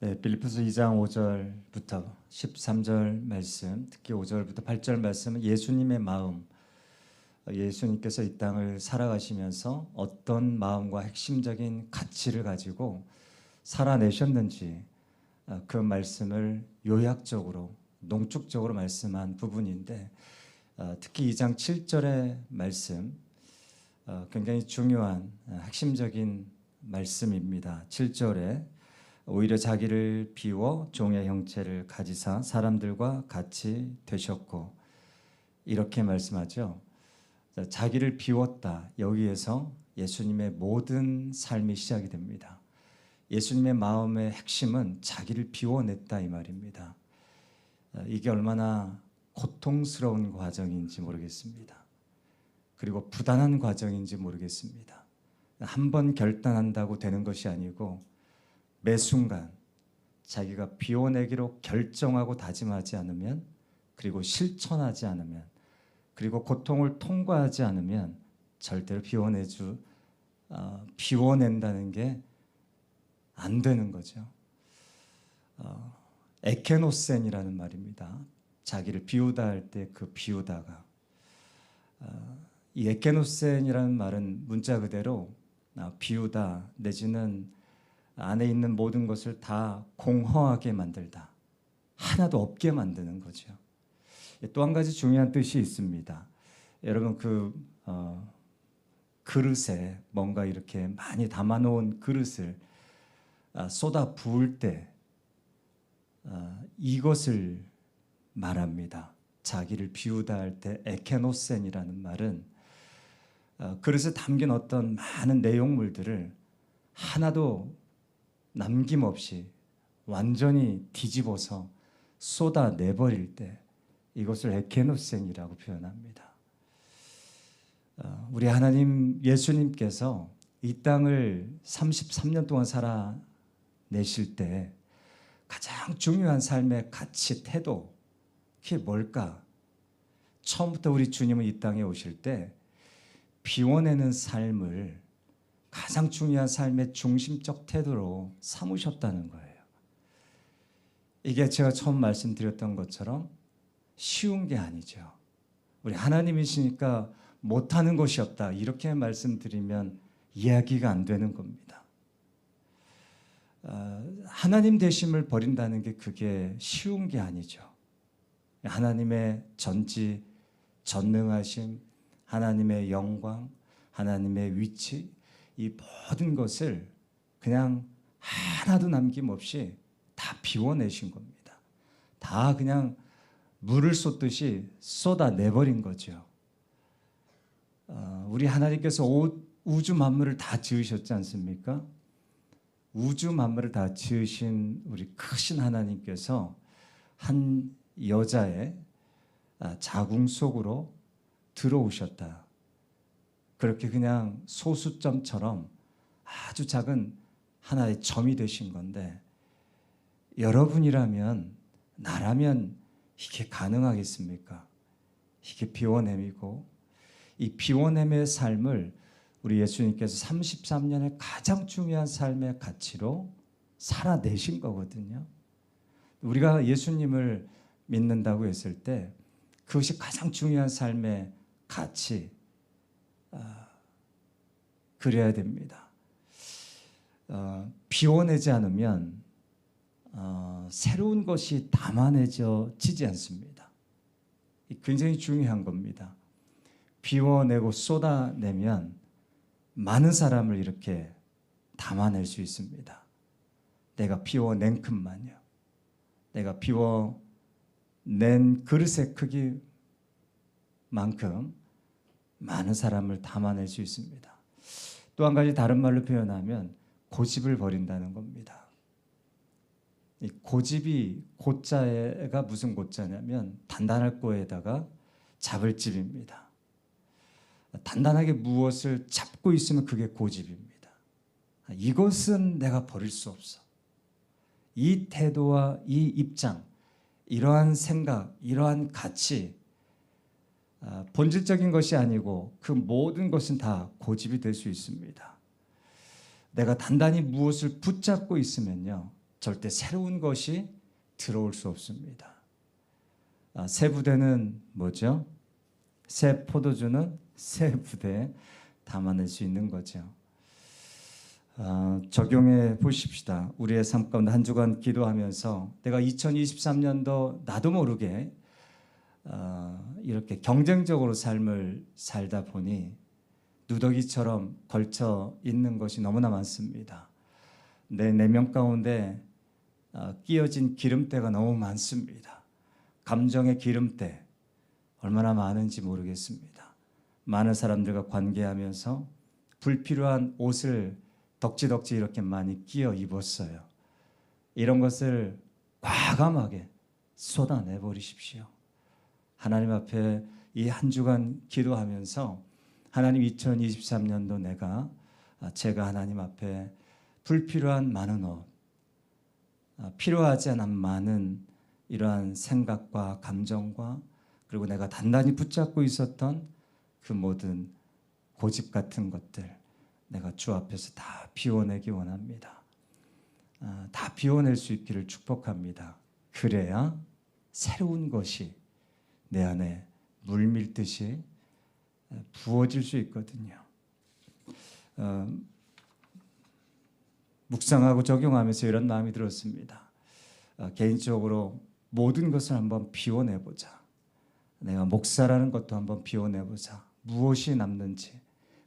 네, 빌리포스 2장 5절부터 13절 말씀, 특히 5절부터 8절 말씀은 예수님의 마음, 예수님께서 이 땅을 살아가시면서 어떤 마음과 핵심적인 가치를 가지고 살아내셨는지 어, 그 말씀을 요약적으로 농축적으로 말씀한 부분인데 어, 특히 2장 7절의 말씀 어, 굉장히 중요한 어, 핵심적인 말씀입니다. 7절에 오히려 자기를 비워 종의 형체를 가지사 사람들과 같이 되셨고 이렇게 말씀하죠. 자, 자기를 비웠다. 여기에서 예수님의 모든 삶이 시작이 됩니다. 예수님의 마음의 핵심은 자기를 비워냈다 이 말입니다. 어, 이게 얼마나 고통스러운 과정인지 모르겠습니다. 그리고 부단한 과정인지 모르겠습니다. 한 번 결단한다고 되는 것이 아니고 매 순간 자기가 비워내기로 결정하고 다짐하지 않으면 그리고 실천하지 않으면 그리고 고통을 통과하지 않으면 절대로 비워내주 어, 비워낸다는 게 안 되는 거죠. 어, 에케노센이라는 말입니다. 자기를 비우다 할 때 그 비우다가 어, 이 에케노센이라는 말은 문자 그대로 아, 비우다 내지는 안에 있는 모든 것을 다 공허하게 만들다 하나도 없게 만드는 거죠. 또 한 가지 중요한 뜻이 있습니다. 여러분 그 어, 그릇에 뭔가 이렇게 많이 담아놓은 그릇을 아, 쏟아 부을 때 아, 이것을 말합니다. 자기를 비우다 할 때 에케노센이라는 말은 어, 그릇에 담긴 어떤 많은 내용물들을 하나도 남김없이 완전히 뒤집어서 쏟아 내버릴 때 이것을 에케노센이라고 표현합니다. 어, 우리 하나님 예수님께서 이 땅을 33년 동안 살아내실 때 가장 중요한 삶의 가치 태도 그게 뭘까? 처음부터 우리 주님은 이 땅에 오실 때 비워내는 삶을 가장 중요한 삶의 중심적 태도로 삼으셨다는 거예요. 이게 제가 처음 말씀드렸던 것처럼 쉬운 게 아니죠. 우리 하나님이시니까 못하는 것이 없다. 이렇게 말씀드리면 이야기가 안 되는 겁니다. 어, 하나님 되심을 버린다는 게 그게 쉬운 게 아니죠. 하나님의 전지, 전능하심, 하나님의 영광, 하나님의 위치, 이 모든 것을 그냥 하나도 남김없이 다 비워내신 겁니다. 다 그냥 물을 쏟듯이 쏟아내버린 거죠. 어, 우리 하나님께서 오- 우주 만물을 다 지으셨지 않습니까? 우주 만물을 다 지으신 우리 크신 하나님께서 한 여자의 아, 자궁 속으로 들어오셨다. 그렇게 그냥 소수점처럼 아주 작은 하나의 점이 되신 건데 여러분이라면 나라면 이게 가능하겠습니까? 이게 비워냄이고 이 비워냄의 삶을 우리 예수님께서 33년의 가장 중요한 삶의 가치로 살아내신 거거든요. 우리가 예수님을 믿는다고 했을 때 그것이 가장 중요한 삶의 가치 아, 그래야 됩니다. 어, 비워내지 않으면 어, 새로운 것이 담아내지지 않습니다. 이 굉장히 중요한 겁니다. 비워내고 쏟아내면 많은 사람을 이렇게 담아낼 수 있습니다. 내가 비워낸 큼만요. 내가 비워낸 그릇의 크기만큼 많은 사람을 담아낼 수 있습니다. 또 한 가지 다른 말로 표현하면 고집을 버린다는 겁니다. 이 고집이 고자가 무슨 고자냐면 단단할 거에다가 잡을 집입니다. 단단하게 무엇을 잡고 있으면 그게 고집입니다. 이것은 내가 버릴 수 없어. 이 태도와 이 입장, 이러한 생각, 이러한 가치, 아, 본질적인 것이 아니고 그 모든 것은 다 고집이 될 수 있습니다. 내가 단단히 무엇을 붙잡고 있으면요, 절대 새로운 것이 들어올 수 없습니다. 아, 새 부대는 뭐죠? 새 포도주는 새 부대에 담아낼 수 있는 거죠. 아, 적용해 보십시다. 우리의 삶 가운데 한 주간 기도하면서 내가 2023년도 나도 모르게 아, 이렇게 경쟁적으로 삶을 살다 보니 누더기처럼 걸쳐 있는 것이 너무나 많습니다. 내 내면 가운데 아, 끼어진 기름때가 너무 많습니다. 감정의 기름때 얼마나 많은지 모르겠습니다. 많은 사람들과 관계하면서 불필요한 옷을 덕지덕지 이렇게 많이 끼어 입었어요. 이런 것을 과감하게 쏟아내 버리십시오. 하나님 앞에 이 한 주간 기도하면서 하나님 2023년도 내가 아, 제가 하나님 앞에 불필요한 많은 옷, 아, 필요하지 않은 많은 이러한 생각과 감정과 그리고 내가 단단히 붙잡고 있었던 그 모든 고집 같은 것들 내가 주 앞에서 다 비워내기 원합니다. 아, 다 비워낼 수 있기를 축복합니다. 그래야 새로운 것이 내 안에 물밀듯이 부어질 수 있거든요. 어, 묵상하고 적용하면서 이런 마음이 들었습니다. 어, 개인적으로 모든 것을 한번 비워내보자. 내가 목사라는 것도 한번 비워내보자. 무엇이 남는지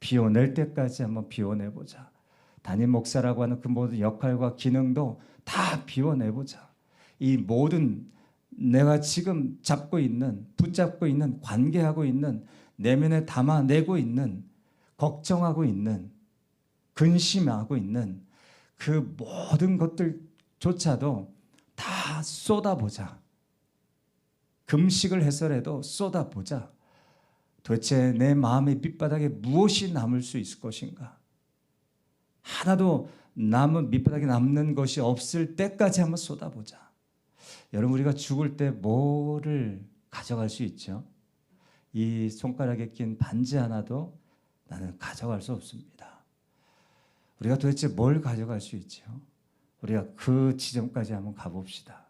비워낼 때까지 한번 비워내보자. 담임 목사라고 하는 그 모든 역할과 기능도 다 비워내보자. 이 모든 내가 지금 잡고 있는 붙잡고 있는 관계하고 있는 내면에 담아내고 있는 걱정하고 있는 근심하고 있는 그 모든 것들조차도 다 쏟아보자. 금식을 해서라도 쏟아보자. 도대체 내 마음의 밑바닥에 무엇이 남을 수 있을 것인가? 하나도 남은 밑바닥에 남는 것이 없을 때까지 한번 쏟아보자. 여러분 우리가 죽을 때 뭐를 가져갈 수 있죠? 이 손가락에 낀 반지 하나도 나는 가져갈 수 없습니다. 우리가 도대체 뭘 가져갈 수 있죠? 우리가 그 지점까지 한번 가봅시다.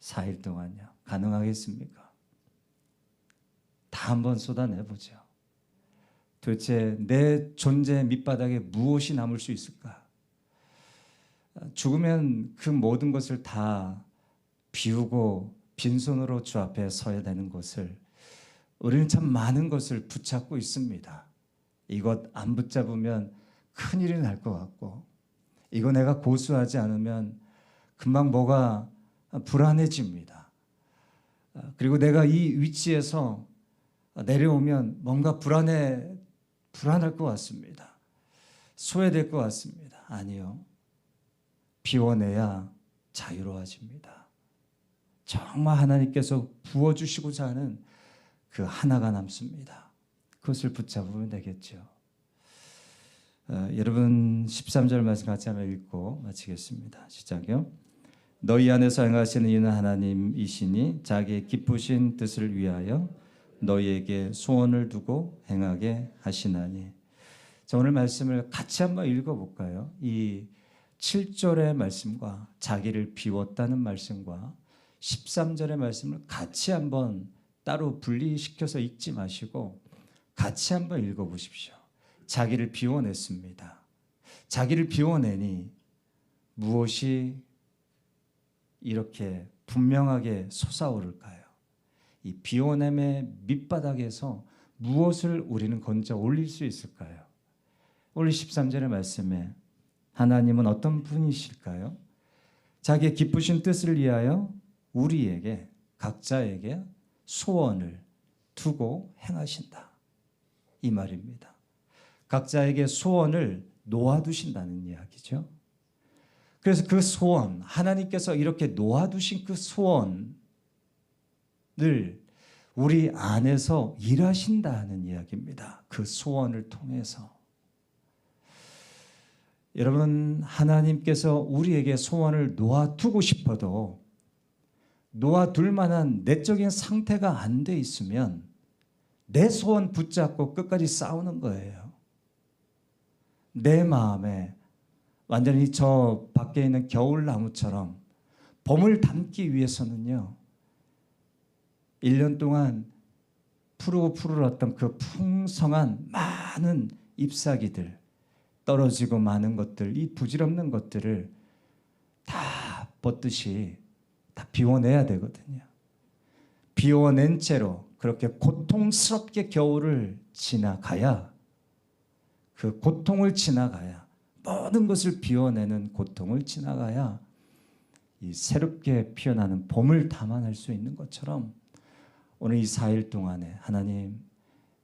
4일 동안요. 가능하겠습니까? 다 한번 쏟아내보죠. 도대체 내 존재 밑바닥에 무엇이 남을 수 있을까? 죽으면 그 모든 것을 다 비우고 빈손으로 주 앞에 서야 되는 것을 우리는 참 많은 것을 붙잡고 있습니다. 이것 안 붙잡으면 큰일이 날 것 같고 이거 내가 고수하지 않으면 금방 뭐가 불안해집니다. 그리고 내가 이 위치에서 내려오면 뭔가 불안해 불안할 것 같습니다. 소외될 것 같습니다. 아니요. 비워내야 자유로워집니다. 정말 하나님께서 부어주시고자 하는 그 하나가 남습니다. 그것을 붙잡으면 되겠죠. 어, 여러분 13절 말씀 같이 한번 읽고 마치겠습니다. 시작요. 너희 안에서 행하시는 이는 하나님이시니 자기의 기쁘신 뜻을 위하여 너희에게 소원을 두고 행하게 하시나니. 자, 오늘 말씀을 같이 한번 읽어 볼까요? 이 7절의 말씀과 자기를 비웠다는 말씀과 13절의 말씀을 같이 한번 따로 분리시켜서 읽지 마시고 같이 한번 읽어보십시오. 자기를 비워냈습니다. 자기를 비워내니 무엇이 이렇게 분명하게 솟아오를까요? 이 비워냄의 밑바닥에서 무엇을 우리는 건져 올릴 수 있을까요? 오늘 13절의 말씀에 하나님은 어떤 분이실까요? 자기의 기쁘신 뜻을 위하여 우리에게 각자에게 소원을 두고 행하신다. 이 말입니다. 각자에게 소원을 놓아두신다는 이야기죠. 그래서 그 소원, 하나님께서 이렇게 놓아두신 그 소원을 우리 안에서 일하신다는 이야기입니다. 그 소원을 통해서. 여러분, 하나님께서 우리에게 소원을 놓아두고 싶어도 놓아둘 만한 내적인 상태가 안 돼 있으면 내 소원 붙잡고 끝까지 싸우는 거예요. 내 마음에 완전히 저 밖에 있는 겨울 나무처럼 봄을 담기 위해서는요. 1년 동안 푸르고 푸르렀던 그 풍성한 많은 잎사귀들 떨어지고 많은 것들 이 부질없는 것들을 다 벗듯이 다 비워내야 되거든요. 비워낸 채로 그렇게 고통스럽게 겨울을 지나가야 그 고통을 지나가야 모든 것을 비워내는 고통을 지나가야 이 새롭게 피어나는 봄을 담아낼 수 있는 것처럼 오늘 이 4일 동안에 하나님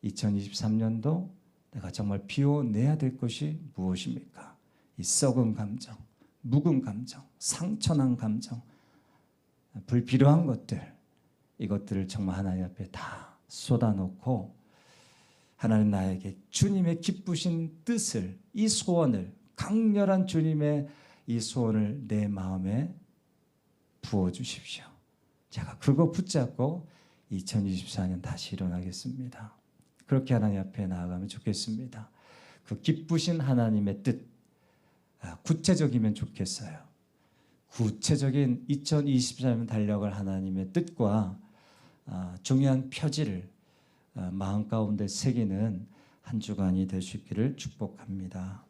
2023년도 내가 정말 비워내야 될 것이 무엇입니까? 이 썩은 감정, 묵은 감정, 상처난 감정, 불필요한 것들 이것들을 정말 하나님 앞에 다 쏟아놓고 하나님 나에게 주님의 기쁘신 뜻을 이 소원을 강렬한 주님의 이 소원을 내 마음에 부어 주십시오. 제가 그거 붙잡고 2024년 다시 일어나겠습니다. 그렇게 하나님 앞에 나아가면 좋겠습니다. 그 기쁘신 하나님의 뜻 아, 구체적이면 좋겠어요. 구체적인 2024년 달려갈 하나님의 뜻과 아, 중요한 표지를 아, 마음 가운데 새기는 한 주간이 될 수 있기를 축복합니다.